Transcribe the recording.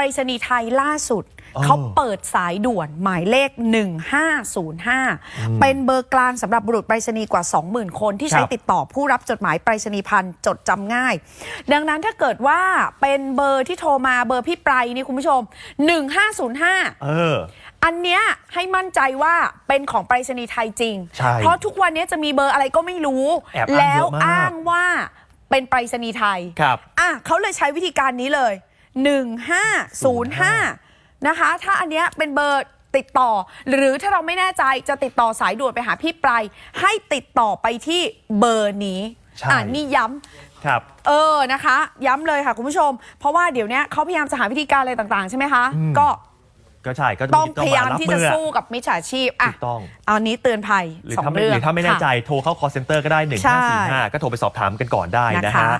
รษณีย์ไทยล่าสุดอ๋อเขาเปิดสายด่วนหมายเลข 1505 เป็นเบอร์กลางสำหรับบุรุษไปรษณีย์กว่า 20,000 คนที่ใช้ครับติดต่อผู้รับจดหมายไปรษณีย์พันธ์จดจำง่าย ดังนั้นถ้าเกิดว่าเป็นเบอร์ที่โทรมาเบอร์พี่ไปรนี่คุณผู้ชม 1505 เอออันเนี้ยให้มั่นใจว่าเป็นของไปรษณีย์ไทยจริงใช่เพราะทุกวันนี้จะมีเบอร์อะไรก็ไม่รู้แอบอ้างแล้วเยอะมากอ้างว่าเป็นไปรษณีย์ไทยครับอะเขาเลยใช้วิธีการนี้เลย 1505 นะคะ ถ้าอันเนี้ยเป็นเบอร์ติดต่อ หรือถ้าเราไม่แน่ใจจะติดต่อสายด่วนไปหาพี่ไพรให้ติดต่อไปที่เบอร์นี้ใช่ อ่านี่ย้ำ ครับ เออ นะคะ ย้ำเลยค่ะคุณผู้ชม เพราะว่าเดี๋ยวเนี้ยเขาพยายามจะหาวิธีการอะไรต่างๆ ใช่ไหมคะก็ก็ใช่ก็ต้องมีพยายามรับที่จะอสู้กับมิจฉาชีพอะถูกต้อง เอานี้เตือนภัยหรือสองถ้าไม่เรื่องหรือถ้าไม่แน่ใจค่ะโทรเข้า call center ก็ได้ ใช่1545 ก็โทรไปสอบถามกันก่อนได้นะนะคะ ฮะ